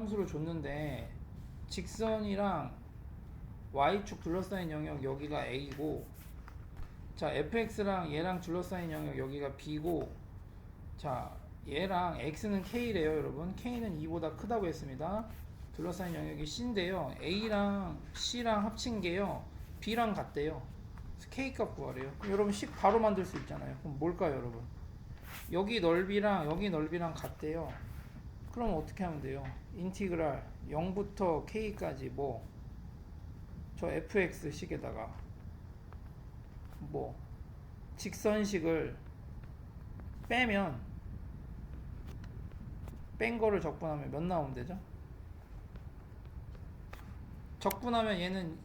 함수를 줬는데 직선이랑 y축 둘러싸인 영역 여기가 a고 자 fx랑 얘랑 둘러싸인 영역 여기가 b고 자 얘랑 x는 k래요 여러분. k는 2보다 크다고 했습니다. 둘러싸인 영역이 c인데요. a랑 c랑 합친 게요. b랑 같대요. 그래서 k 값 구하래요. 여러분 식 바로 만들 수 있잖아요. 그럼 뭘까요 여러분? 여기 넓이랑 여기 넓이랑 같대요 그럼 어떻게 하면 돼요 인티그랄 0부터 k까지 뭐 저 fx 식에다가 뭐 직선식을 빼면 뺀 거를 적분하면 몇 나오면 되죠? 적분하면 얘는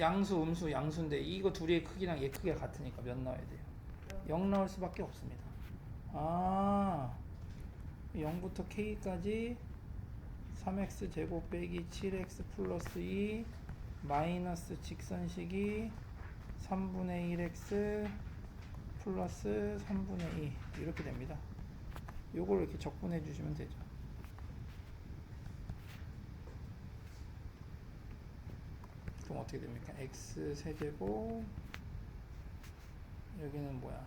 양수, 음수, 양수인데 이거 둘의 크기랑 얘 크기가 같으니까 몇 나와야 돼요? 0 나올 수밖에 없습니다. 아 0부터 k까지 3x 제곱 빼기 7x 플러스 2 마이너스 직선식이 3분의 1x 플러스 3분의 2 이렇게 됩니다. 요걸 이렇게 적분해 주시면 되죠. 그럼 어떻게 됩니까? x 세제곱 여기는 뭐야?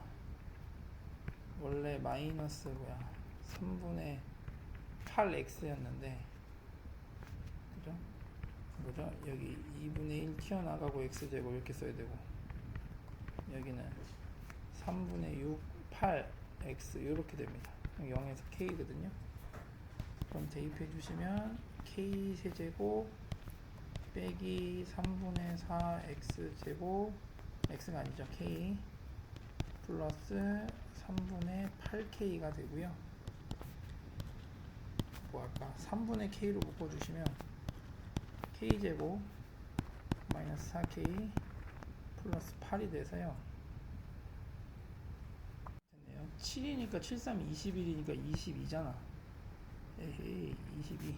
원래 마이너스 뭐야? 3분의 8x였는데 그죠? 뭐죠? 여기 2분의 1 튀어나가고 x제곱 이렇게 써야 되고 여기는 3분의 6, 8, x 이렇게 됩니다. 0에서 k거든요. 그럼 대입해 주시면 k 세제곱 빼기 3분의 4 x 제곱 x가 아니죠 k 플러스 3분의 8k가 되고요. 뭐 할까? 3분의 k로 묶어주시면 k제곱 마이너스 4k 플러스 8이 돼서요. 됐네요. 7이니까 7, 3, 21이니까 22잖아. 에헤이 22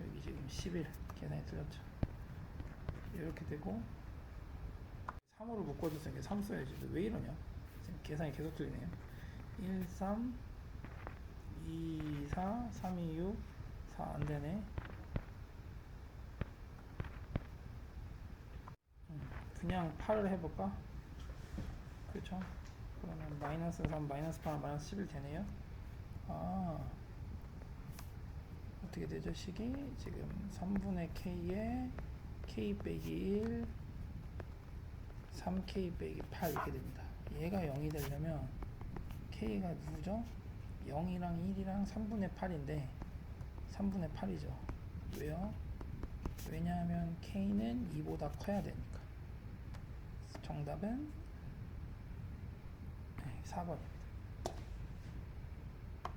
여기 지금 11 계산이 틀렸죠. 이렇게 되고 3으로 묶어줬으니까 3 써야지. 왜 이러냐? 지금 계산이 계속 틀리네요. 1, 3 2, 4, 3, 2, 6, 4 안되네. 음, 그냥 8을 해볼까? 그렇죠? 그러면 마이너스 3, 마이너스 8, 마이너스 11 되네요. 아, 어떻게 되죠? 식이 지금 3분의 k에 k 빼기 1, 3k 빼기 8 이렇게 됩니다. 얘가 0이 되려면 k가 누구죠? 0이랑 1이랑 3분의 8인데 3분의 8이죠. 왜요? 왜냐하면 k는 2보다 커야 되니까. 정답은 4번입니다.